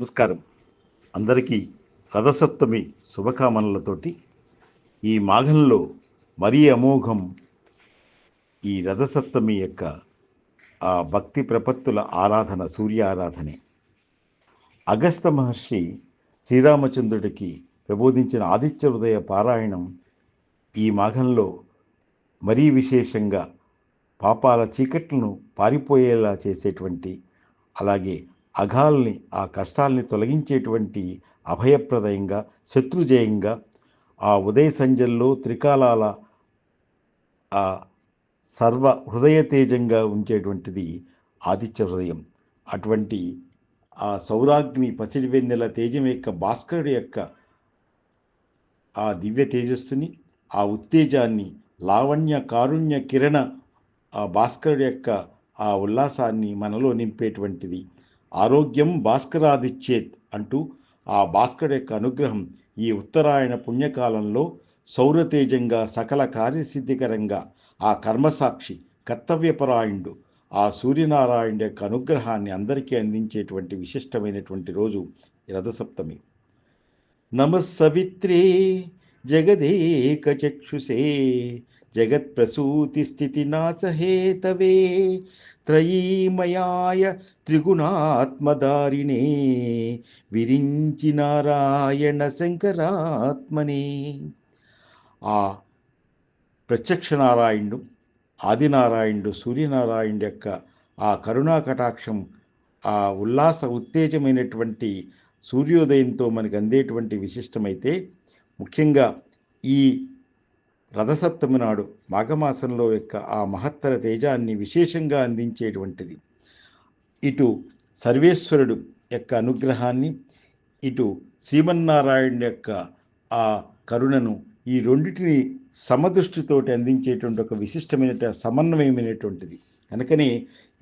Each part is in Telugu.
నమస్కారం. అందరికీ రథసప్తమి శుభకామనలతోటి ఈ మాఘంలో మరీ అమోఘం ఈ రథసప్తమి యొక్క ఆ భక్తి ప్రపత్తుల ఆరాధన సూర్య ఆరాధనే. అగస్త మహర్షి శ్రీరామచంద్రుడికి ప్రబోధించిన ఆదిత్య హృదయ పారాయణం ఈ మాఘంలో మరీ విశేషంగా పాపాల చీకట్లను పారిపోయేలా చేసేటువంటి అలాగే అఘాల్ని ఆ కష్టాల్ని తొలగించేటువంటి అభయప్రదయంగా శత్రుజయంగా ఆ ఉదయ సంజల్లో త్రికాలాల ఆ సర్వ హృదయ తేజంగా ఉంచేటువంటిది ఆదిత్య హృదయం. అటువంటి ఆ సౌరాగ్ని పసిడి వెన్నెల తేజం యొక్క భాస్కరుడు యొక్క ఆ దివ్య తేజస్సుని ఆ ఉత్తేజాన్ని లావణ్య కారుణ్య కిరణ ఆ భాస్కరుడు యొక్క ఆ ఉల్లాసాన్ని మనలో నింపేటువంటిది ఆరోగ్యం భాస్కరాదిచ్చేత్ అంటూ ఆ భాస్కర్ యొక్క అనుగ్రహం ఈ ఉత్తరాయణ పుణ్యకాలంలో సౌరతేజంగా సకల కార్యసిద్ధికరంగా ఆ కర్మసాక్షి కర్తవ్యపరాయణుడు ఆ సూర్యనారాయణ యొక్క అనుగ్రహాన్ని అందరికీ అందించేటువంటి విశిష్టమైనటువంటి రోజు రథసప్తమి. నమస్సవిత్రే జగదేకచక్షుషే చక్షుసే త్రయీమయాయ త్రిగుణాత్మదారిణే. విరించి నారాయణ శంకరాత్మనే. ఆ ప్రత్యక్ష నారాయణుడు ఆదినారాయణుడు సూర్యనారాయణుడు యొక్క ఆ కరుణా కటాక్షం ఆ ఉల్లాస ఉత్తేజమైనటువంటి సూర్యోదయంతో మనకు అందేటువంటి విశిష్టమైతే ముఖ్యంగా ఈ రథసప్తమి నాడు మాఘమాసంలో యొక్క ఆ మహత్తర తేజాన్ని విశేషంగా అందించేటువంటిది. ఇటు సర్వేశ్వరుడు యొక్క అనుగ్రహాన్ని ఇటు శ్రీమన్నారాయణ యొక్క ఆ కరుణను ఈ రెండింటిని సమదృష్టితోటి అందించేటువంటి ఒక విశిష్టమైన సమన్వయమైనటువంటిది. కనుకనే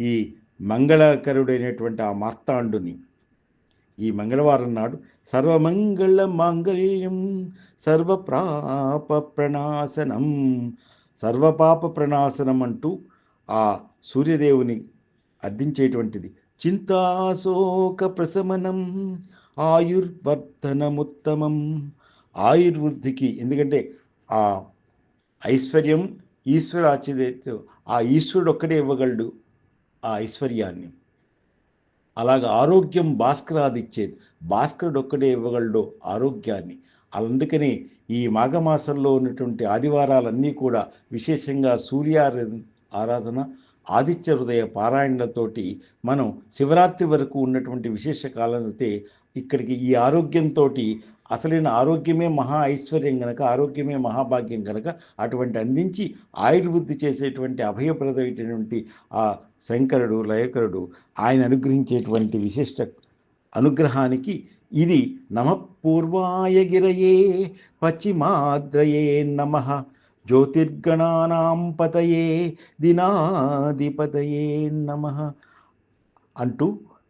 ఈ మంగళకరుడైనటువంటి ఆ మార్తాండుని ఈ మంగళవారం నాడు సర్వమంగళ మాంగళ్యం సర్వప్రాప ప్రణాశనం సర్వపాప ప్రణాశనం అంటూ ఆ సూర్యదేవుని అర్థించేటువంటిది చింతాశోక ప్రశమనం ఆయుర్వర్ధనముత్తమం. ఆయుర్వృద్ధికి ఎందుకంటే ఆ ఐశ్వర్యం ఈశ్వర ఆశ్చర్యతో ఆ ఈశ్వరుడు ఒక్కడే ఇవ్వగలడు ఆ ఐశ్వర్యాన్ని. అలాగ ఆరోగ్యం భాస్కరాదిచ్చేది. భాస్కరుడు ఒక్కడే ఇవ్వగలడు ఆరోగ్యాన్ని. అందుకనే ఈ మాఘమాసంలో ఉన్నటువంటి ఆదివారాలన్నీ కూడా విశేషంగా సూర్య ఆరాధన ఆదిత్య హృదయ పారాయణలతోటి మనం శివరాత్రి వరకు ఉన్నటువంటి విశేష కాలం అయితే ఇక్కడికి ఈ ఆరోగ్యంతో అసలైన ఆరోగ్యమే మహా ఐశ్వర్యం కనుక ఆరోగ్యమే మహాభాగ్యం కనుక అటువంటి అందించి ఆయుర్వృద్ధి చేసేటువంటి అభయప్రదమైనటువంటి ఆ శంకరుడు లయకరుడు ఆయన అనుగ్రహించేటువంటి విశిష్ట అనుగ్రహానికి ఇది నమ పూర్వాయ గిరయే పశ్చిమాద్రయే నమ జ్యోతిర్గణానాం పతయే దినాధిపతయే నమ అంటూ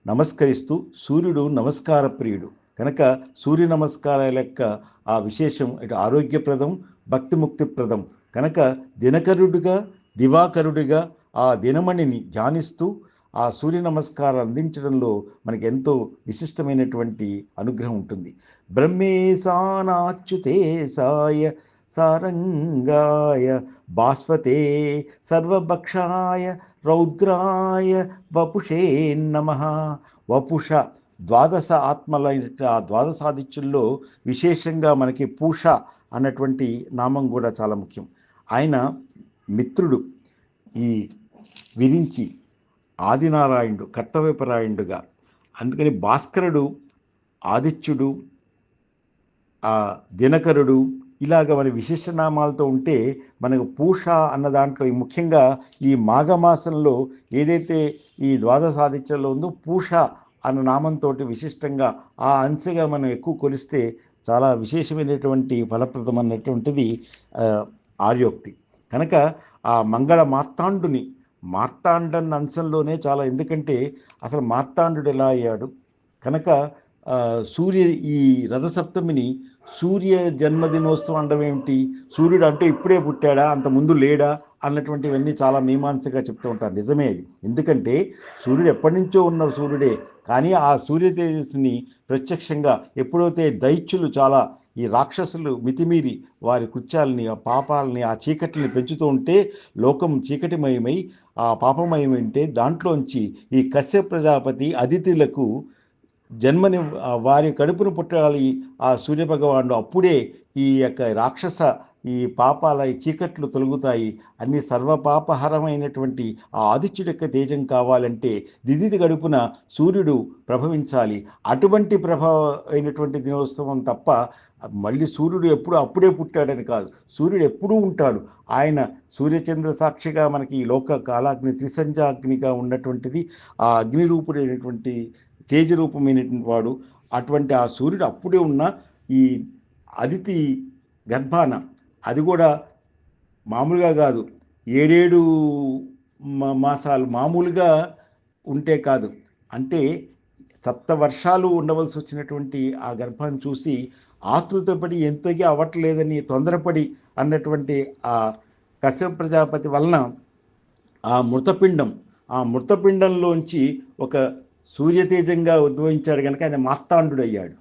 నమస్కరిస్తూ సూర్యుడు నమస్కార ప్రియుడు. కనుక సూర్య నమస్కారాల యొక్క ఆ విశేషం ఇటు ఆరోగ్యప్రదం భక్తిముక్తిప్రదం. కనుక దినకరుడిగా దివాకరుడిగా ఆ దినమణిని ధ్యానిస్తూ ఆ సూర్య నమస్కారం అందించడంలో మనకి ఎంతో విశిష్టమైనటువంటి అనుగ్రహం ఉంటుంది. బ్రహ్మేశానాచ్యుతే సాయ సారంగాయ భాస్వతే సర్వభక్షాయ రౌద్రాయ వపుషే నమ. వపుష ద్వాదశ ఆత్మల ఆ ద్వాదశాదిత్యుల్లో విశేషంగా మనకి పూష అన్నటువంటి నామం కూడా చాలా ముఖ్యం. ఆయన మిత్రుడు ఈ విరించి ఆదినారాయణుడు కర్తవ్యపరాయణుడుగా. అందుకని భాస్కరుడు ఆదిత్యుడు దినకరుడు ఇలాగ మన విశిష్ట నామాలతో ఉంటే మనకు పూష అన్న దాంట్లో ముఖ్యంగా ఈ మాఘమాసంలో ఏదైతే ఈ ద్వాదశాదిత్యంలో ఉందో పూష అన్న నామంతో విశిష్టంగా ఆ అంశగా మనం ఎక్కువ కొలిస్తే చాలా విశేషమైనటువంటి ఫలప్రదమైనటువంటిది అన్నటువంటిది ఆర్యోక్తి. కనుక ఆ మంగళ మార్తాండుని మార్తాండన్న అంశంలోనే చాలా ఎందుకంటే అసలు మార్తాండు ఎలా అయ్యాడు? కనుక సూర్య ఈ రథసప్తమిని సూర్య జన్మదినోత్సవం అనడం ఏమిటి సూర్యుడు అంటే ఇప్పుడే పుట్టాడా? అంత ముందు లేడా? అన్నటువంటివన్నీ చాలా మీమాంసగా చెప్తూ ఉంటారు. నిజమే అది. ఎందుకంటే సూర్యుడు ఎప్పటి నుంచో ఉన్న సూర్యుడే. కానీ ఆ సూర్య తేజస్సుని ప్రత్యక్షంగా ఎప్పుడైతే దైత్యులు చాలా ఈ రాక్షసులు మితిమీరి వారి కుత్యాలని ఆ పాపాలని ఆ చీకటిని పెంచుతూ ఉంటే లోకం చీకటిమయమై ఆ పాపమయమంటే దాంట్లోంచి ఈ కశ్య ప్రజాపతి అతిథులకు జన్మని వారి కడుపును పుట్టాలి ఆ సూర్యభగవానుడు. అప్పుడే ఈ యొక్క రాక్షస ఈ పాపాల ఈ చీకట్లు తొలగుతాయి. అన్ని సర్వపాపహరమైనటువంటి ఆ ఆదిత్యుడి యొక్క తేజం కావాలంటే దిదిది గడుపున సూర్యుడు ప్రభవించాలి. అటువంటి ప్రభ అయినటువంటి దినోత్సవం తప్ప మళ్ళీ సూర్యుడు ఎప్పుడు అప్పుడే పుట్టాడని కాదు. సూర్యుడు ఎప్పుడూ ఉంటాడు. ఆయన సూర్యచంద్ర సాక్షిగా మనకి ఈ లోక కాలాగ్ని త్రిసంజాగ్నిగా ఉన్నటువంటిది ఆ అగ్ని రూపుడైనటువంటి తేజరూపమైనటువంటి వాడు అటువంటి ఆ సూర్యుడు అప్పుడే ఉన్న ఈ అదితి గర్భాన. అది కూడా మామూలుగా కాదు. ఏడేడు మాసాలు మామూలుగా ఉంటే కాదు. అంటే సప్త వర్షాలు ఉండవలసి వచ్చినటువంటి ఆ గర్భాన్ని చూసి ఆతృతపడి ఎంతగా అవ్వట్లేదని తొందరపడి అన్నటువంటి ఆ కశ్యప ప్రజాపతి వలన ఆ మృతపిండం ఆ మృతపిండంలోంచి ఒక సూర్యతేజంగా ఉద్భవించాడు కనుక ఆయన మార్తాండు అయ్యాడు.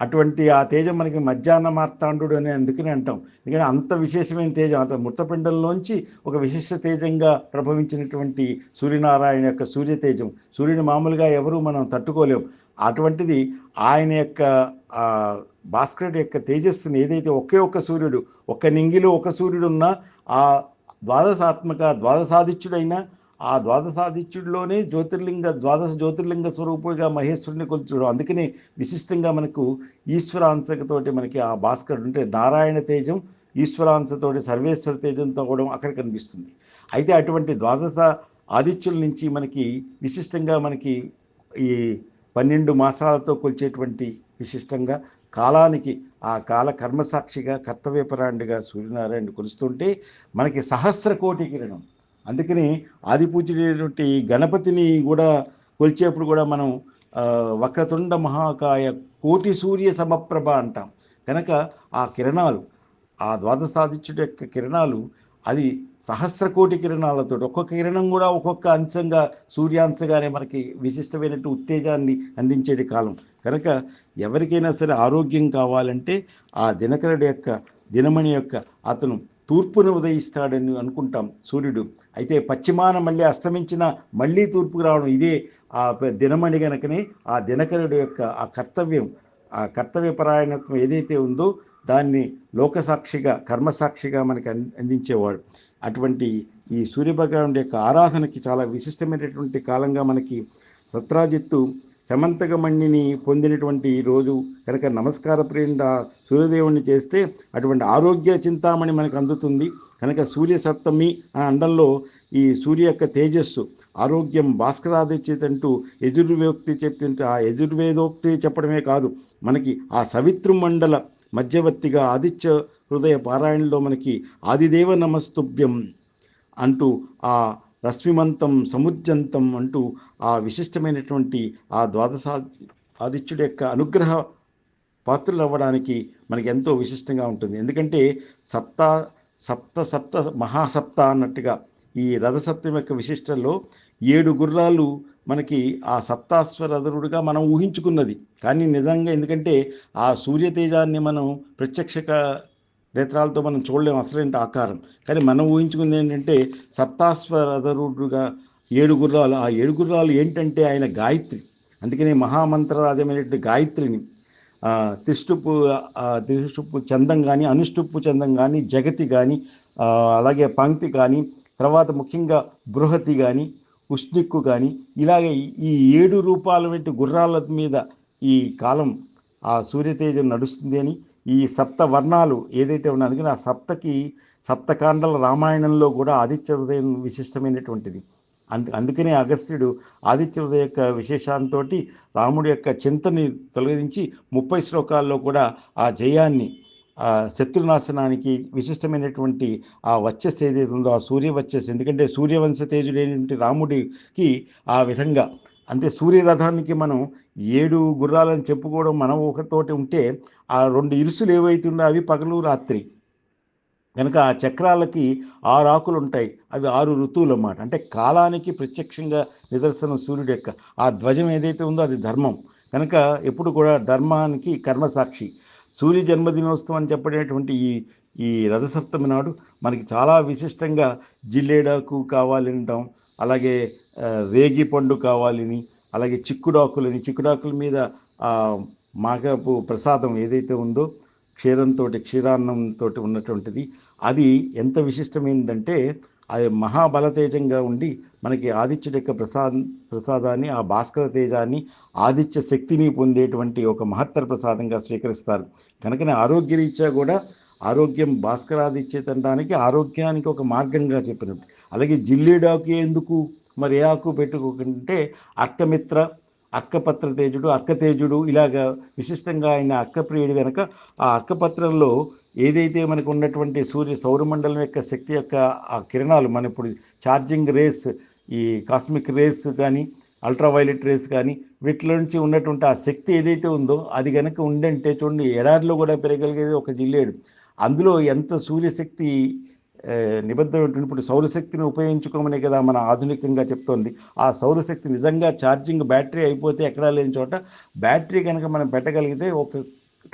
అటువంటి ఆ తేజం మనకి మధ్యాహ్న మార్తాండు అని అందుకని అంటాం. ఎందుకంటే అంత విశేషమైన తేజం అసలు మృతపిండంలోంచి ఒక విశిష్ట తేజంగా ప్రభవించినటువంటి సూర్యనారాయణ యొక్క సూర్య తేజం సూర్యుని మామూలుగా ఎవరూ మనం తట్టుకోలేం. అటువంటిది ఆయన యొక్క భాస్కరుడి యొక్క తేజస్సుని ఏదైతే ఒకే ఒక్క సూర్యుడు ఒక్క నింగిలో ఒక సూర్యుడు ఉన్నా ఆ ద్వాదశాత్మక ద్వాదశాదిత్యుడైన ఆ ద్వాదశాదిత్యుడిలోనే జ్యోతిర్లింగ ద్వాదశ జ్యోతిర్లింగ స్వరూపుడిగా మహేశ్వరుని కొలుచుడు. అందుకనే విశిష్టంగా మనకు ఈశ్వరాంశతోటి మనకి ఆ భాస్కరుడు ఉంటే నారాయణ తేజం ఈశ్వరాంశతోటి సర్వేశ్వర తేజంతో కూడా అక్కడ కనిపిస్తుంది. అయితే అటువంటి ద్వాదశ ఆదిత్యుల నుంచి మనకి విశిష్టంగా మనకి ఈ పన్నెండు మాసాలతో కొలిచేటువంటి విశిష్టంగా కాలానికి ఆ కాల కర్మసాక్షిగా కర్తవ్యపరాణిగా సూర్యనారాయణ కొలుస్తుంటే మనకి సహస్ర కోటి కిరణం. అందుకని ఆదిపూజ్యుడైనటువంటి గణపతిని కూడా కొలిచేప్పుడు కూడా మనం వక్రతుండ మహాకాయ కోటి సూర్య సమప్రభ అంటాం. కనుక ఆ కిరణాలు ఆ ద్వాదశాదిత్యుడి యొక్క కిరణాలు అది సహస్ర కోటి కిరణాలతో ఒక్కొక్క కిరణం కూడా ఒక్కొక్క అంశంగా సూర్యాంశగానే మనకి విశిష్టమైనట్టు ఉత్తేజాన్ని అందించేటి కాలం. కనుక ఎవరికైనా సరే ఆరోగ్యం కావాలంటే ఆ దినకరుడి యొక్క దినమణి యొక్క అతను తూర్పును ఉదయిస్తాడని అనుకుంటాం సూర్యుడు. అయితే పశ్చిమాన మళ్ళీ అస్తమించిన మళ్ళీ తూర్పుకు రావడం ఇదే ఆ దినమణి గనకనే ఆ దినకరుడు యొక్క ఆ కర్తవ్యం. ఆ కర్తవ్యపరాయణత్వం ఏదైతే ఉందో దాన్ని లోకసాక్షిగా కర్మసాక్షిగా మనకి అందించేవాడు. అటువంటి ఈ సూర్యభగవానుడి యొక్క ఆరాధనకి చాలా విశిష్టమైనటువంటి కాలంగా మనకి రత్రాజిత్తు సమంతకమణిని పొందినటువంటి రోజు కనుక నమస్కార ప్రియండ సూర్యదేవుణ్ణి చేస్తే అటువంటి ఆరోగ్య చింతామణి మనకు అందుతుంది. కనుక సూర్య సప్తమి ఆ అండంలో ఈ సూర్య యొక్క తేజస్సు ఆరోగ్యం భాస్కరాదిచ్చేదంటూ యజుర్వేక్తి చెప్తుంటే ఆ యజుర్వేదోక్తి చెప్పడమే కాదు మనకి ఆ సవితృమండల మధ్యవర్తిగా ఆదిత్య హృదయ పారాయణలో మనకి ఆదిదేవ నమస్తుభ్యం అంటూ ఆ రశ్మిమంతం సముద్యంతం అంటూ ఆ విశిష్టమైనటువంటి ఆ ద్వాదశా ఆదిత్యుడి యొక్క అనుగ్రహ పాత్రలు అవ్వడానికి మనకి ఎంతో విశిష్టంగా ఉంటుంది. ఎందుకంటే సప్త సప్త సప్త మహాసప్త అన్నట్టుగా ఈ రథసప్తం యొక్క విశిష్టలో ఏడు గుర్రాలు మనకి ఆ సప్తాశ్వరథరుడుగా మనం ఊహించుకున్నది. కానీ నిజంగా ఎందుకంటే ఆ సూర్యతేజాన్ని మనం ప్రత్యక్ష నేత్రాలతో మనం చూడలేము అసలేంటి ఆకారం. కానీ మనం ఊహించుకుంది ఏంటంటే సప్తాశ్వరధరుడుగా ఏడు గుర్రాలు ఆ ఏడు గుర్రాలు ఏంటంటే ఆయన గాయత్రి. అందుకనే మహామంత్రరాజమైనటువంటి గాయత్రిని త్రిష్టుపు త్రిష్టుపు చందం కానీ అనుష్టుప్పు చందం కానీ జగతి కానీ అలాగే పంక్తి కానీ తర్వాత ముఖ్యంగా బృహతి కానీ ఉష్ణిక్కు కానీ ఇలాగే ఈ ఏడు రూపాల వంటి గుర్రాల మీద ఈ కాలం ఆ సూర్యతేజం నడుస్తుంది అని ఈ సప్త వర్ణాలు ఏదైతే ఉన్నా అందుకని ఆ సప్తకి సప్తకాండల రామాయణంలో కూడా ఆదిత్య హృదయం విశిష్టమైనటువంటిది. అందు అందుకనే అగస్త్యుడు ఆదిత్య హృదయ యొక్క విశేషాంతో రాముడి యొక్క చింతని తొలగించి ముప్పై శ్లోకాల్లో కూడా ఆ జయాన్ని శత్రునాశనానికి విశిష్టమైనటువంటి ఆ వచ్చస్ ఏదైతే ఉందో ఆ సూర్య వచ్చస్ ఎందుకంటే సూర్యవంశ తేజుడైనటువంటి రాముడికి ఆ విధంగా అంటే సూర్యరథానికి మనం ఏడు గుర్రాలని చెప్పుకోవడం మనం ఒకతోటి ఉంటే ఆ రెండు ఇరుసులు ఏవైతే ఉన్నాయో అవి పగలు రాత్రి. కనుక ఆ చక్రాలకి ఆరు ఆకులు ఉంటాయి. అవి ఆరు ఋతువులు అన్నమాట. అంటే కాలానికి ప్రత్యక్షంగా నిదర్శనం సూర్యుడు యొక్క ఆ ధ్వజం ఏదైతే ఉందో అది ధర్మం. కనుక ఎప్పుడు కూడా ధర్మానికి కర్మసాక్షి. సూర్య జన్మదినోత్సవం అని చెప్పడేటువంటి ఈ ఈ రథసప్తమి నాడు మనకి చాలా విశిష్టంగా జిల్లేడాకు కావాలంటాం అలాగే రేగి పండు కావాలని అలాగే చిక్కుడాకులని చిక్కుడాకుల మీద మాకపు ప్రసాదం ఏదైతే ఉందో క్షీరంతో క్షీరాన్నంతో ఉన్నటువంటిది అది ఎంత విశిష్టమైందంటే అది మహాబలతేజంగా ఉండి మనకి ఆదిత్యుడి యొక్క ప్రసాద్ ప్రసాదాన్ని ఆ భాస్కర తేజాన్ని ఆదిత్య శక్తిని పొందేటువంటి ఒక మహత్తర ప్రసాదంగా స్వీకరిస్తారు. కనుకనే ఆరోగ్యరీత్యా కూడా ఆరోగ్యం భాస్కరాదిత్య తినడానికి ఆరోగ్యానికి ఒక మార్గంగా చెప్పినట్టు. అలాగే జిల్లేడాకు ఎందుకు? మరి ఏ ఆకు పెట్టుకోకుంటే అర్కమిత్ర అర్కపత్ర తేజుడు అర్కతేజుడు ఇలాగా విశిష్టంగా ఆయన అక్కప్రియుడు కనుక ఆ అర్కపత్రంలో ఏదైతే మనకు ఉన్నటువంటి సూర్య సౌరమండలం యొక్క శక్తి యొక్క ఆ కిరణాలు మన ఇప్పుడు ఛార్జింగ్ రేస్ ఈ కాస్మిక్ రేస్ కానీ అల్ట్రావైలెట్ రేస్ కానీ వీటిలో నుంచి ఉన్నటువంటి ఆ శక్తి ఏదైతే ఉందో అది కనుక ఉందంటే చూడండి ఎడారిలో కూడా పెరగలిగేది ఒక జిల్లేడు. అందులో ఎంత సూర్యశక్తి నిబద్ధమైనటువంటి నిబద్ధం ఉంటుంది ఇప్పుడు సౌరశక్తిని ఉపయోగించుకోమనే కదా మన ఆధునికంగా చెప్తోంది. ఆ సౌరశక్తి నిజంగా ఛార్జింగ్ బ్యాటరీ అయిపోతే ఎక్కడా లేని చోట బ్యాటరీ కనుక మనం పెట్టగలిగితే ఒక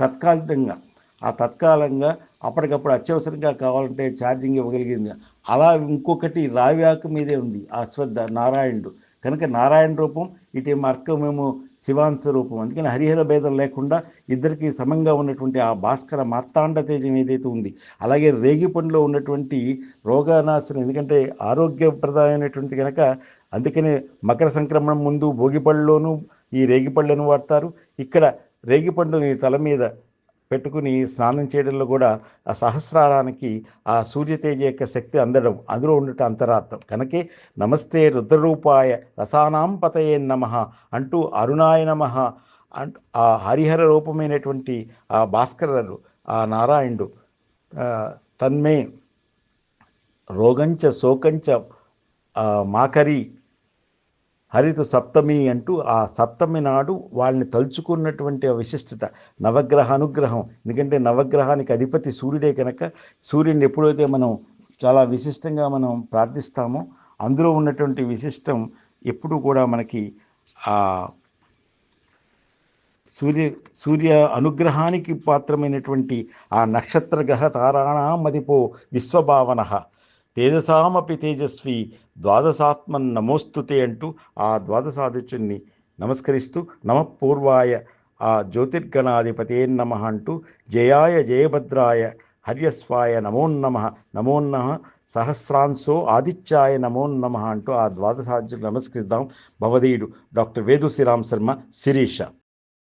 తత్కాలికంగా ఆ తత్కాలంగా అప్పటికప్పుడు అత్యవసరంగా కావాలంటే ఛార్జింగ్ ఇవ్వగలిగింది. అలా ఇంకొకటి రావ్యాక మీదే ఉంది ఆ అశ్వద్ధ నారాయణుడు. కనుక నారాయణ రూపం ఇటు అర్కమేమో శివాంశ రూపం. అందుకని హరిహర భేదం లేకుండా ఇద్దరికి సమంగా ఉన్నటువంటి ఆ భాస్కర మార్తాండ తేజం ఏదైతే ఉంది అలాగే రేగిపండులో ఉన్నటువంటి రోగనాశనం ఎందుకంటే ఆరోగ్యప్రదమైనటువంటి కనుక అందుకనే మకర సంక్రమణం ముందు భోగిపళ్ళలోనూ ఈ రేగిపళ్ళను వాడతారు. ఇక్కడ రేగిపండుని తల మీద పెట్టుకుని స్నానం చేయడంలో కూడా ఆ సహస్రారానికి ఆ సూర్యతేజ యొక్క శక్తి అందడం. అందులో ఉండటం అంతరార్థం. కనుకే నమస్తే రుద్రరూపాయ రసానాం పతయే నమ అంటూ అరుణాయ నమ అంటూ ఆ హరిహర రూపమైనటువంటి ఆ భాస్కరుడు ఆ నారాయణుడు తన్మే రోగంచ శోకంచ మాకరి హరిత సప్తమి అంటూ ఆ సప్తమి నాడు వాళ్ళని తలుచుకున్నటువంటి ఆ విశిష్టత నవగ్రహ అనుగ్రహం. ఎందుకంటే నవగ్రహానికి అధిపతి సూర్యుడే కనుక సూర్యుడిని ఎప్పుడైతే మనం చాలా విశిష్టంగా మనం ప్రార్థిస్తామో అందులో ఉన్నటువంటి విశిష్టం ఎప్పుడు కూడా మనకి ఆ సూర్య సూర్య అనుగ్రహానికి పాత్రమైనటువంటి ఆ నక్షత్ర గ్రహ తారాణామదిపో విశ్వభావన. తేజసామపి తేజస్వి ద్వాదశాత్మన్ నమోస్తుతే అంటూ ఆ ద్వాదశాదిత్యుణ్ణి నమస్కరిస్తూ నమఃపూర్వాయ ఆ జ్యోతిర్గణాధిపతే నమ అంటూ జయాయ జయభద్రాయ హర్యస్వాయ నమోన్నమ నమోన్న సహస్రాంశో ఆదిత్యాయ నమోన్నమ అంటూ ఆ ద్వాదశాద్యులు నమస్కరిద్దాం భవదీయుడు డాక్టర్ వేదు శ్రీరామ్ శర్మ శిరీష.